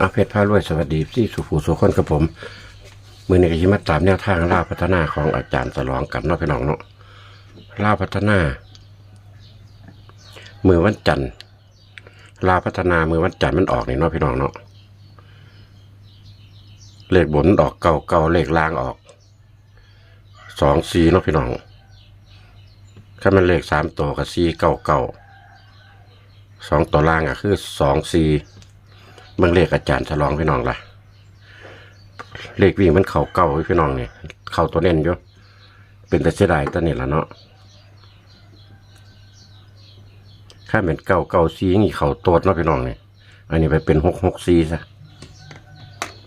อาเพชรพารวยสวัสดีที่สุภูสุขคนกับผมมือในกิจมาตามแนวทางล่าพัฒนาของอาจารย์สลองกันนาะพี่น้องเนาะล่าพัฒนามือวันจันทร์ล่าพัฒนามือวันจันทร์มันออกนี่นาะพี่น้องเนาะเลขบนออกเก่าเก่าเลขล่างออกสองสีนาะพี่น้องถ้ามันเลขสามตัวกับสีเก่าเก่าสองตัวล่างอะคือสองสี่ เบิ่งเลขอาจารย์ฉลองพี่น้องล่ะ เลขวิ่งมันเข่าเก่าพี่น้องเนี่ยเข่าตัวเน้นอยู่เป็นแต่เสียดายตัวนี้ละเนาะข้าเป็นเก่าเก่าซีนี่เข่าโตดเนาะพี่น้องเนี่ยอันนี้ไปเป็นหกหกซีซะ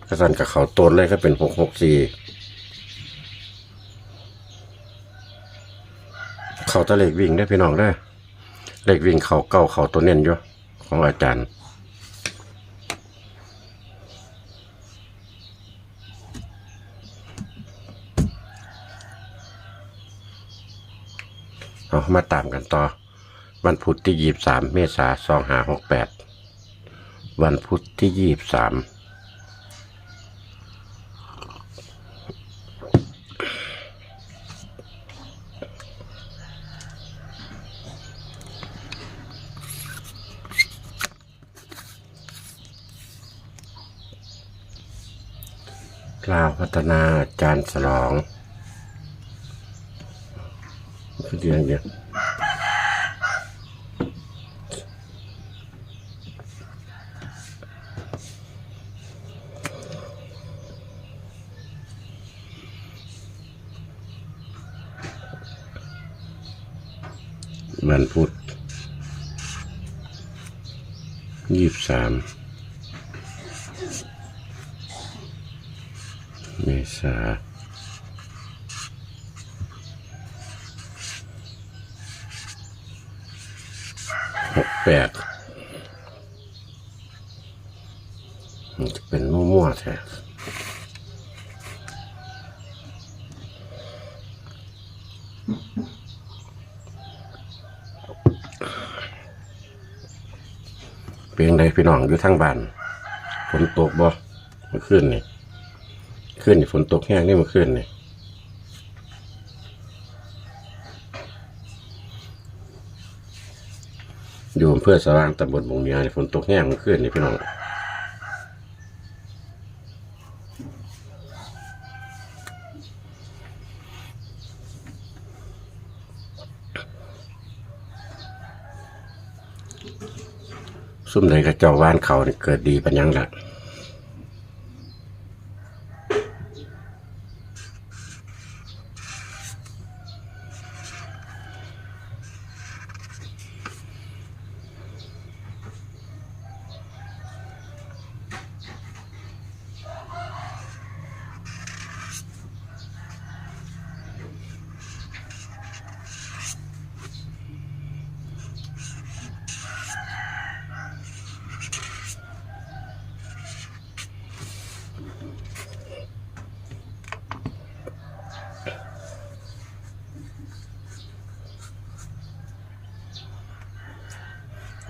กระสันกับเข่าโตดเลยก็เป็นหกหกซีเข่าตะเลขวิ่งได้พี่น้องได้เลขวิ่งเข่าเก่าเข่าตัวเน้นอยู่ของอาจารย์ เอามาตามกันต่อ วันพุธที่ยี่สามเมษาสองหาหกแปดวันพุธที่ยี่สามลาวพัฒนาจารย์สลอง คือเนเดียวันพุธยี่สิบสามเมษา แปดมันจะเป็นมั่วๆแท้เป็นยังไงพี่น้องอยู่ทางบ้านฝนตกบ่เมื่อคืนนี่คืนนี่ฝนตกแห้งนี่เมื่อคืนนี่ อยู่อำเภอสว่างตำบลบงเมียนี่ฝนตกแห้งเมื่อคืนนี่พี่น้องซุ่มไหนกระเจ้าว่านเขานี่เกิดดีปัญญังละ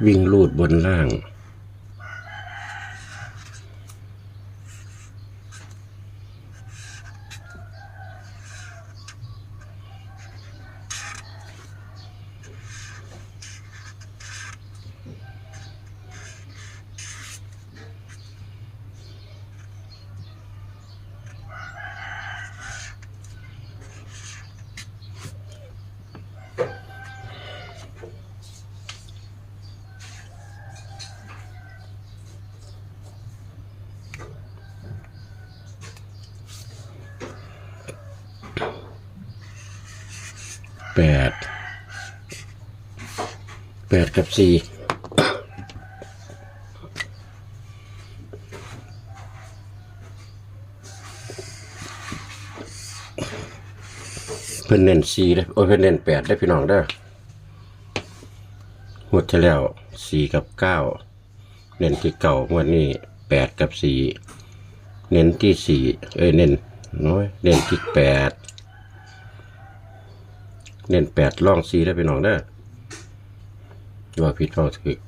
วิ่งลูดบนล่าง แปดแปดกับสี่เพิ่นเน้นสี่เลยโอ้ยเพิ่นเน้นแปดได้พี่น้องเด้อหมดที่แล้วสี่กับเก้าเน้นที่เก่างวดนี้แปดกับสี่เน้นที่สี่เอ้ยเน้นน้อยเน้นที่แปด เน้นแปดล่องสี่ได้ไปน้องเด้อว่าผิดเปล่าถึก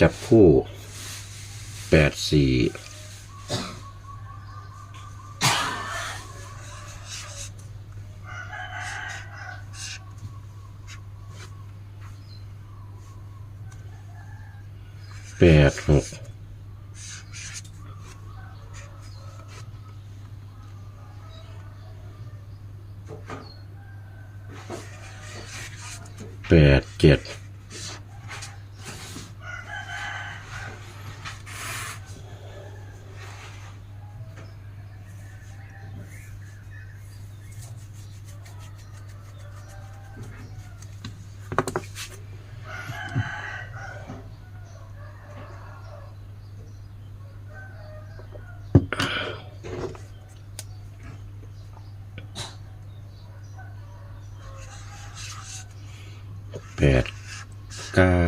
จับคู่แปดสี่แปดหก แปดเจ็ด แปดเก้า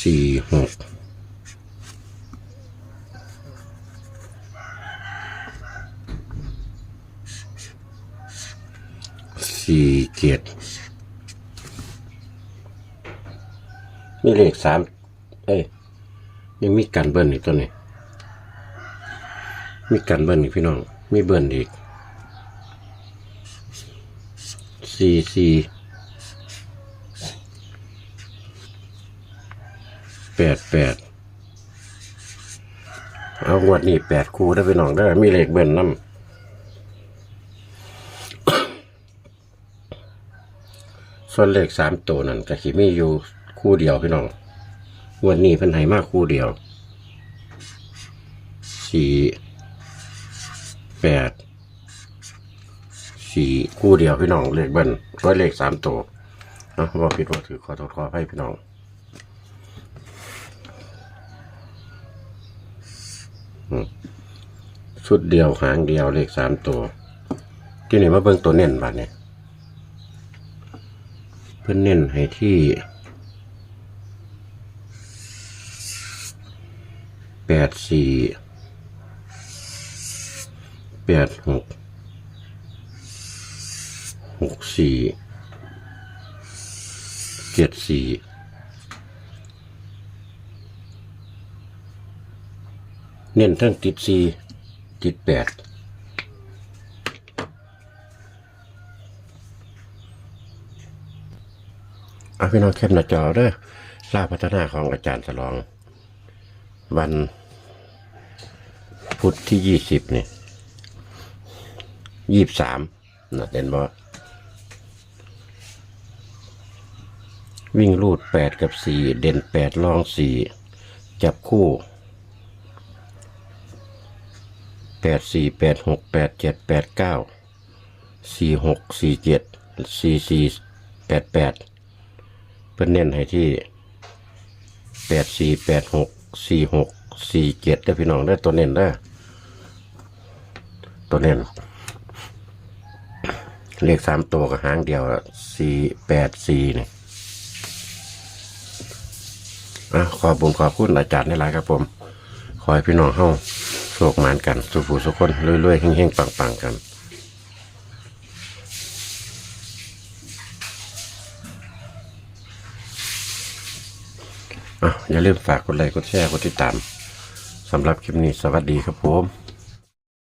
สี่หกสี่เจ็ดมีเลขสามเอ้ยยังมีการเบิ้ลอีกตัวนี้ มีกันเบิ้ลอีกพี่น้อง มีเบิ้ลอีกสี่สี่แปดแปดเอางวดนี้แปดคู่ได้พี่น้องได้มีเลขเบิ้ลน้ำส่วนเลขสามตัวนั่นก็ขีมีอยู่คู่เดียวพี่น้องงวดนี้เพิ่นให้มากคู่เดียวสี่ แปดสี่คู่เดียวพี่น้องเลขเบิ้ลร้อยเลขสามตัวนะว่าผิดว่าถือขอโทษขอให้พี่น้องชุดเดียวหางเดียวเลขสามตัว ที่นี่มาเบิ่งตัวเน้นบัดเนี่ยเพื่อนเน้นให้ที่แปดสี่ แปดหกหกสี่เจ็ดสี่เน้นทั้งติดสี่ติดแปดเอาพี่น้องเข้มหน้าจอเด้อล่าพัฒนาของอาจารย์สลอง วันพุธที่ยี่สิบนี่ ยี่สามนะเด่นบอวิ่งรูดแปดกับสี่เด่นแปดลองสี่จับคู่แปดสี่แปดหกแปดเจ็ดแปดเก้าสี่หกสี่เจ็ดสี่สี่แปดแปดเพื่อเน้นให้ที่แปดสี่แปดหกสี่หกสี่เจ็ดได้อพี่น้องได้ตัวเน้นได้ตัวเน้น เลขสามตัวกับหางเดียวสี่แปดสี่นี่อะขอบบุญขอบคุณอาจารย์ในหลายครับผม ขอให้พี่น้องเฮาโชคมานกัน สุขผู้สุขคนรวยๆเฮงๆ ปังๆ กันอะอย่าลืมฝากกดไลค์กดแชร์กดติดตามสำหรับคลิปนี้สวัสดีครับผม